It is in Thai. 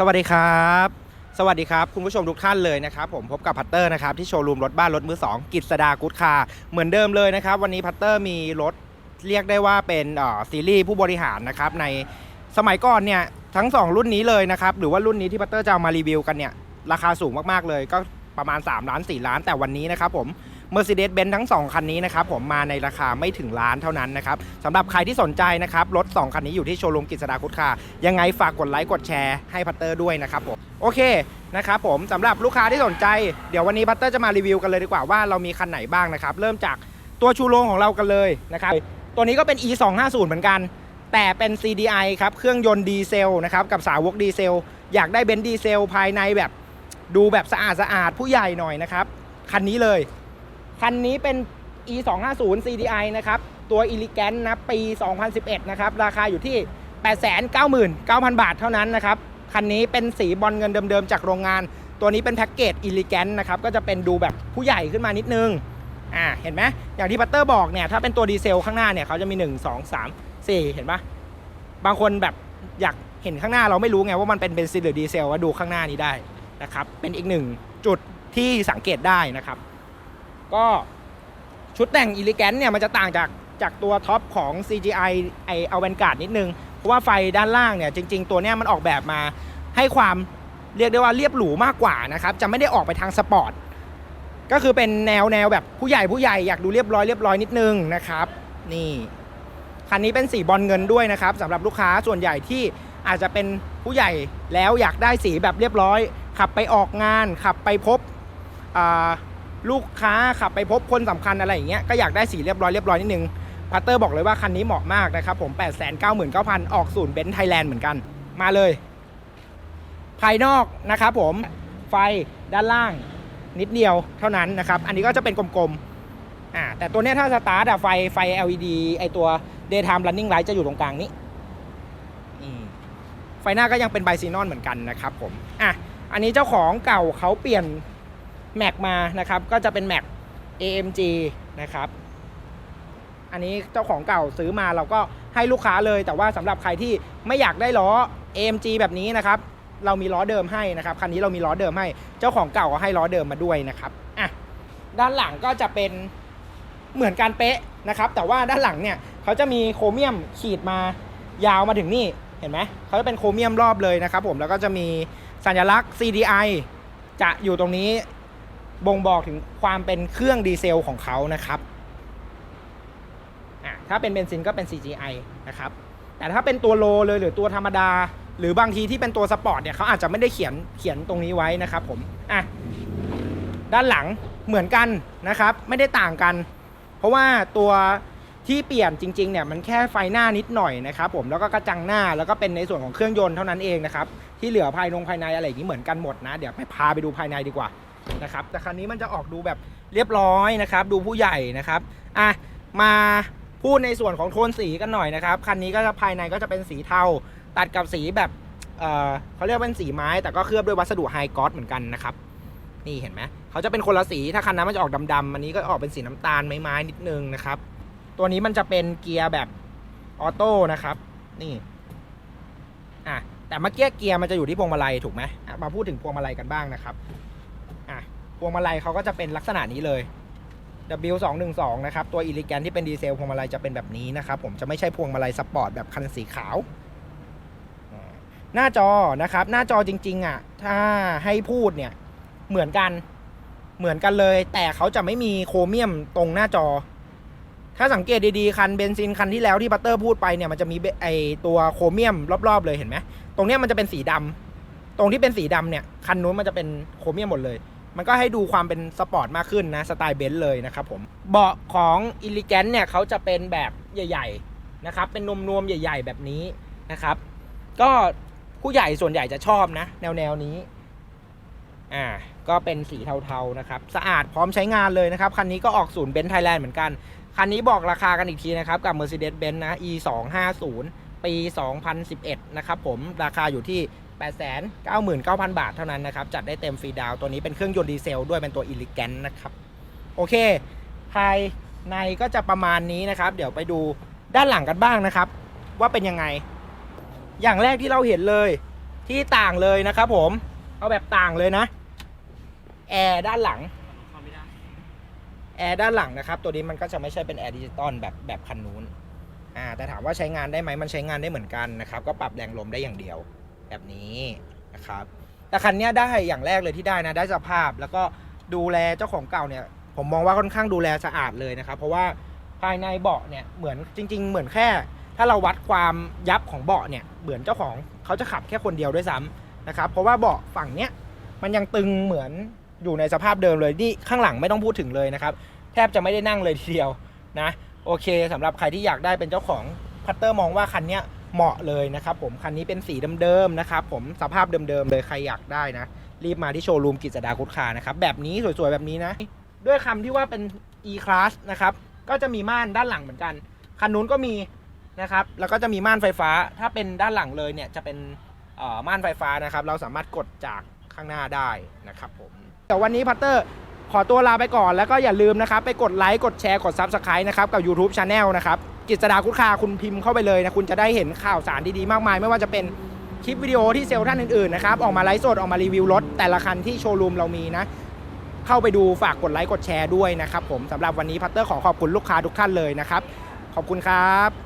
สวัสดีครับ สวัสดีครับ คุณผู้ชมทุกท่านเลยนะครับผมพบกับพัตเตอร์นะครับที่โชว์รูมรถบ้านรถมือ 2กิจสดากุ๊ดคาเหมือนเดิมเลยนะครับ วันนี้พัตเตอร์มีรถเรียกได้ว่าเป็นซีรีส์ผู้บริหารนะครับในสมัยก่อนเนี่ยทั้ง 2 รุ่นนี้เลยนะครับหรือว่ารุ่นนี้ที่พัตเตอร์จะเอามารีวิวกันเนี่ยราคาสูงมากๆเลยก็ประมาณ 3 ล้าน 4 ล้านแต่วันนี้นะครับผม Mercedes-Benz ทั้ง 2 คันนี้นะครับผมมาในราคาไม่ถึงล้านเท่านั้นนะครับสำหรับใครที่สนใจนะครับรถ 2 คันนี้อยู่ที่โชว์รูมกิจสดาคุดคายังไงฝากกดไลค์กดแชร์ให้พัตเตอร์ด้วยนะครับผมโอเคนะครับผมสำหรับลูกค้าที่สนใจเดี๋ยววันนี้พัตเตอร์จะมารีวิวกันเลยดีกว่าว่าเรามีคันไหนบ้างนะครับเริ่มจากตัวชูโรงของเรากันเลยนะครับตัวนี้ก็เป็น e 2 5 0เหมือนกัน แต่เป็น CDI ครับเครื่องยนต์ดีเซลนะครับกับสาวกดีเซล อยากได้เบนซ์ดีเซลภายในแบบดูแบบสะอาดสะอาดผู้ใหญ่หน่อยนะครับ คันนี้เลย คันนี้เป็น e 2 5 0 CDI นะครับ ตัว e l e g a n t นะ ปี 2011 นะครับ ราคาอยู่ที่ 899,000 บาทเท่านั้นนะครับ คันนี้เป็นสีบอลเงินเดิมๆ จากโรงงาน ตัวนี้เป็นแพ็กเกจ e l e g a n t นะครับ ก็จะเป็นดูแบบผู้ใหญ่ขึ้นมานิดนึง อ่า เห็นไหม อย่างที่พัตเตอร์บอกเนี่ย ถ้าเป็นตัวดีเซลข้างหน้าเนี่ยเขาจะมี 1 2 3 4 เห็นปะบางคนแบบอยากเห็นข้างหน้าเราไม่รู้ไงว่ามันเป็นเบนซินหรือดีเซลว่าดูข้างหน้านี้ได้นะครับ เป็นอีกหนึ่งจุดที่สังเกตได้นะครับ ก็ชุดแต่ง e l e g a n t เนี่ยมันจะต่างจากจากตัวท็อปของ CGI ไอเอาแวนการ์ดนิดนึง เพราะว่าไฟด้านล่างเนี่ยจริง ๆ ตัวเนี้ยมันออกแบบมาให้ความเรียกได้ว่าเรียบหรูมากกว่านะครับ จะไม่ได้ออกไปทางสปอร์ต ก็คือเป็นแนวแนวแบบผู้ใหญ่ผู้ใหญ่อยากดูเรียบร้อยเรียบร้อยนิดนึงนะครับ นี่คันนี้เป็นสีบอลเงินด้วยนะครับสำหรับลูกค้าส่วนใหญ่ที่อาจจะเป็นผู้ใหญ่แล้วอยากได้สีแบบเรียบร้อย ขับไปออกงาน ขับไปพบ ลูกค้าขับไปพบคนสำคัญอะไรอย่างเงี้ยก็อยากได้สีเรียบร้อยเรียบร้อยนิดนึงพัตเตอร์บอกเลยว่าคันนี้เหมาะมากนะครับผม8 9 9 9 0 0 ออกศูนย์เบนซ์ไทยแลนด์เหมือนกันมาเลย ภายนอกนะครับผมไฟด้านล่างนิดเดียวเท่านั้นนะครับ อันนี้ก็จะเป็นกลมๆอ่าแต่ตัวเนี้ยถ้าสตาร์ทอะไฟไฟ LED ไอตัว daytime running light จะอยู่ตรงกลางนี้ไฟหน้าก็ยังเป็นไบซีนอนเหมือนกันนะครับผมอะอันนี้เจ้าของเก่าเขาเปลี่ยน แม็กมานะครับก็จะเป็นแม็ก AMG นะครับอันนี้เจ้าของเก่าซื้อมาเราก็ให้ลูกค้าเลย แต่ว่าสำหรับใครที่ไม่อยากได้ล้อ AMG แบบนี้นะครับเรามีล้อเดิมให้นะครับคันนี้เรามีล้อเดิมให้เจ้าของเก่าก็ให้ล้อเดิมมาด้วยนะครับอะด้านหลังก็จะเป็นเหมือนการเป๊ะนะครับ แต่ว่าด้านหลังเนี่ยเขาจะมีโครเมียมขีดมายาวมาถึงนี่เห็นไหมเขาจะเป็นโครเมียมรอบเลยนะครับผมแล้วก็จะมีสัญลักษณ์ CDI จะอยู่ตรงนี้ บ่งบอกถึงความเป็นเครื่องดีเซลของเขานะครับถ้าเป็นเบนซินก็เป็น CGI นะครับ แต่ถ้าเป็นตัวโลเลยหรือตัวธรรมดา หรือบางทีที่เป็นตัวสปอร์ตเนี่ยเขาอาจจะไม่ได้เขียนเขียนตรงนี้ไว้นะครับผม อะ ด้านหลังเหมือนกันนะครับ ไม่ได้ต่างกัน เพราะว่าตัวที่เปลี่ยนจริงๆเนี่ยมันแค่ไฟหน้านิดหน่อยนะครับผม แล้วก็กระจังหน้า แล้วก็เป็นในส่วนของเครื่องยนต์เท่านั้นเองนะครับ ที่เหลือภายนงภายในอะไรอย่างนี้เหมือนกันหมดนะ เดี๋ยวไปพาไปดูภายในดีกว่า นะครับ แต่คันนี้มันจะออกดูแบบเรียบร้อยนะครับ ดูผู้ใหญ่นะครับ อะ มาพูดในส่วนของโทนสีกันหน่อยนะครับ คันนี้ก็จะภายในก็จะเป็นสีเทา ตัดกับสีแบบเเขาเรียกว่าเป็นสีไม้ แต่ก็เคลือบด้วยวัสดุไฮกอสเหมือนกันนะครับ นี่เห็นไหมเขาจะเป็นคนละสี ถ้าคันนั้นมันจะออกดำๆอันนี้ก็ออกเป็นสีน้ำตาลไม้ๆนิดนึงนะครับ ตัวนี้มันจะเป็นเกียร์แบบออโต้นะครับ นี่ อะ แต่เมื่อกี้เกียร์มันจะอยู่ที่พวงมาลัยถูกไหมมาพูดถึงพวงมาลัยกันบ้างนะครับ พวงมาลัยเขาก็จะเป็นลักษณะนี้เลย W212 นะครับ ตัวอีลิแกนที่เป็นดีเซลพวงมาลัยจะเป็นแบบนี้นะครับ ผมจะไม่ใช่พวงมาลัยสปอร์ตแบบคันสีขาว หน้าจอนะครับ หน้าจอจริง ๆ อะ ถ้าให้พูดเนี่ย เหมือนกัน เหมือนกันเลย แต่เขาจะไม่มีโครเมียมตรงหน้าจอ ถ้าสังเกตดีๆ คันเบนซินคันที่แล้วที่บัตเตอร์พูดไปเนี่ย มันจะมีไอตัวโครเมียมรอบ ๆ เลยเห็นไหม ตรงเนี้ยมันจะเป็นสีดำตรงที่เป็นสีดำเนี่ย คันนู้นมันจะเป็นโครเมียมหมดเลย มันก็ให้ดูความเป็นสปอร์ตมากขึ้นนะสไตล์เบนซ์เลยนะครับผมเบาะของอิลิแกนเนี่ยเขาจะเป็นแบบใหญ่ๆนะครับเป็นนวมๆใหญ่ ๆ แบบนี้นะครับ ก็ผู้ใหญ่ส่วนใหญ่จะชอบนะ แนวแนวๆนี้อ่าก็เป็นสีเทาๆนะครับ สะอาดพร้อมใช้งานเลยนะครับ คันนี้ก็ออกศูนย์เบนซ์ไทยแลนด์เหมือนกัน คันนี้บอกราคากันอีกทีนะครับ กับ Mercedes-Benz นะ E 2 5 0ปี 2011 นะครับผมราคาอยู่ที่ 899,000 บาทเท่านั้นนะครับ จัดได้เต็มฟรีดาวตัวนี้เป็นเครื่องยนต์ดีเซลด้วยเป็นตัว e l e g a n t นะครับ โอเค ภายในก็จะประมาณนี้นะครับ เดี๋ยวไปดูด้านหลังกันบ้างนะครับ ว่าเป็นยังไง อย่างแรกที่เราเห็นเลยที่ต่างเลยนะครับผม เอาแบบต่างเลยนะ แอร์ด้านหลังแอร์ด้านหลังนะครับ ตัวนี้มันก็จะไม่ใช่เป็นแอร์ดิจิตอลแบบแบบคันนู้นอ่าแต่ถามว่าใช้งานได้ไหมมันใช้งานได้เหมือนกันนะครับ ก็ปรับแรงลมได้อย่างเดียว แบบนี้นะครับ แต่คันนี้ได้อย่างแรกเลยที่ได้นะได้สภาพ แล้วก็ดูแลเจ้าของเก่าเนี่ย ผมมองว่าค่อนข้างดูแลสะอาดเลยนะครับ เพราะว่าภายในเบาะเนี่ยเหมือนจริง ๆ เหมือนแค่ ถ้าเราวัดความยับของเบาะเนี่ยเหมือนเจ้าของเขาจะขับแค่คนเดียวด้วยซ้ำนะครับ เพราะว่าเบาะฝั่งเนี้ยมันยังตึงเหมือนอยู่ในสภาพเดิมเลยนี่ข้างหลังไม่ต้องพูดถึงเลยนะครับ แทบจะไม่ได้นั่งเลยทีเดียวนะ โอเคสำหรับใครที่อยากได้เป็นเจ้าของพัตเตอร์มองว่าคันเนี้ย เหมาะเลยนะครับผมคันนี้เป็นสีเดิมๆนะครับผมสภาพเดิมๆเลยใครอยากได้นะ รีบมาที่โชว์รูมกิจดาคุดคานะครับแบบนี้สวยๆแบบนี้นะ ด้วยคำที่ว่าเป็น e-class นะครับก็จะมีม่านด้านหลังเหมือนกันคันนู้นก็มีนะครับแล้วก็จะมีม่านไฟฟ้า ถ้าเป็นด้านหลังเลยเนี่ยจะเป็นม่านไฟฟ้านะครับ เราสามารถกดจากข้างหน้าได้นะครับผมแต่วันนี้พัตเตอร์ขอตัวลาไปก่อนแล้วก็อย่าลืมนะครับ ไปกดไลค์กดแชร์กด Subscribe นะครับกับ YouTube Channel นะครับ กิจดาคุคาคุณพิมพ์เข้าไปเลยนะคุณจะได้เห็นข่าวสารดีๆมากมาย ไม่ว่าจะเป็นคลิปวิดีโอที่เซลล์ท่านอื่นๆนะครับออกมาไลฟ์สดออกมารีวิวรถแต่ละคันที่โชว์รูมเรามีนะ เข้าไปดูฝากกดไลค์กดแชร์ด้วยนะครับผมสำหรับวันนี้พัตเตอร์ขอขอบคุณลูกค้าทุกท่านเลยนะครับ ขอบคุณครับ